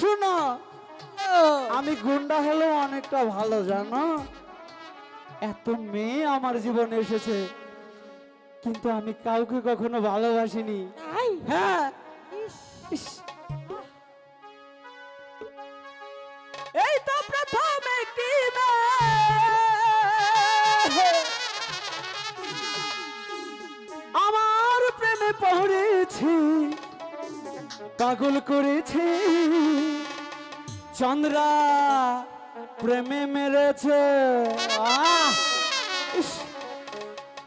শোনো আমি গুন্ডা হলেও অনেকটা ভালো জানো? এত মেয়ে আমার জীবনে এসেছে কিন্তু আমি কাউকে কখনো ভালোবাসিনি। হ্যাঁ পাগল করেছে। চন্দ্রা প্রেমে মেরেছে!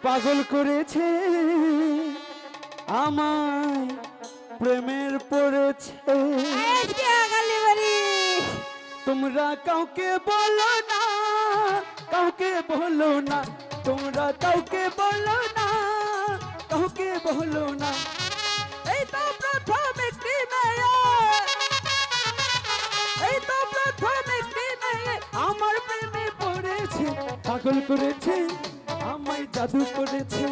পাগল করেছে। আমায় প্রেমের পড়েছে তোমরা কাউকে বলো না কাউকে বলো না তোমরা কাউকে বলো না কাউকে বলো না। এই তো প্রথম পাগল করেছে আমায় জাদু করেছে।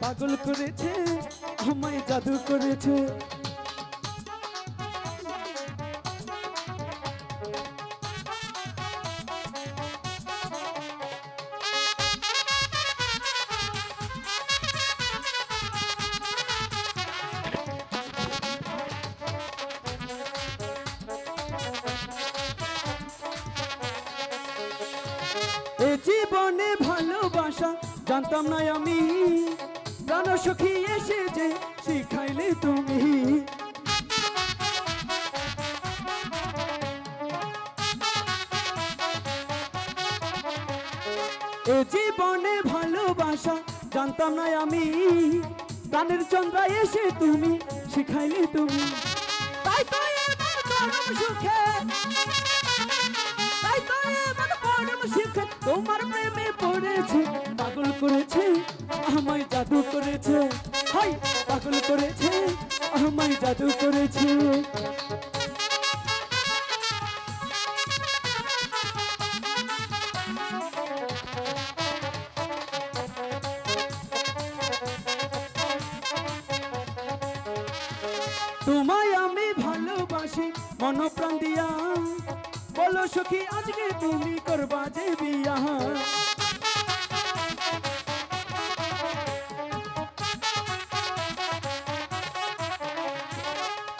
পাগল করেছে আমায় জাদু করেছে। জীবনে ভালোবাসা, জানতাম না আমি। প্রাণ সখী এসে যে শিখাইলে তুমি। এ জীবনে ভালোবাসা, জানতাম না আমি। প্রাণের চন্দ্রা এসে তুমি, শিখাইলে তুমি। তাই তো এবার সুখে করেছে, আমায় জাদু করেছে। হাই, পাগল করেছে, আমায় জাদু করেছে। তোমায় আমি ভালোবাসি, মনপ্রাণ দিয়া। বলো সখী, আজকে তুমি করবা যে বিয়া?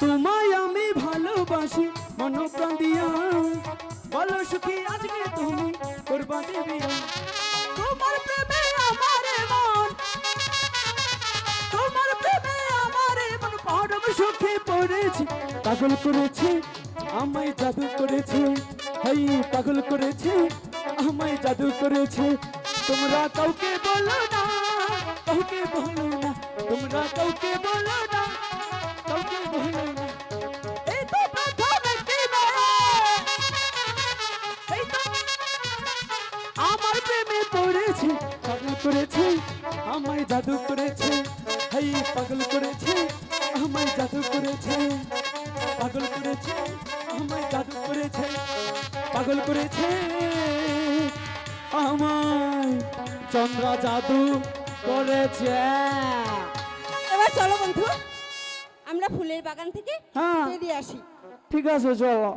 তোমায় আমি ভালোবাসি মনপ্রাণ দিয়া। বলো সখী আজকে তুমি করবা বিয়া তোমার প্রেমে আমার মন, তোমার প্রেমে আমার মন। পরম সুখে পড়েছে, পাগল করেছে, আমায় জাদু করেছে। হাই, পাগল করেছে, আমায় জাদু করেছে। তোমরা কাউকে বলো না, কাউকে বলো না, তোমরা কাউকে বলো না। আমার প্রেমে পড়েছে পাগল করেছে আমায় জাদু করেছে হাই পাগল করেছে আমায় জাদু করেছে পাগল করেছে আমায় জাদু করেছে পাগল করেছে আমায় চন্দ্রা জাদু করেছে। এবার চলো বন্ধু আমরা ফুলের বাগান থেকে হ্যাঁ। বেরিয়ে আসি। ঠিক আছে চলো।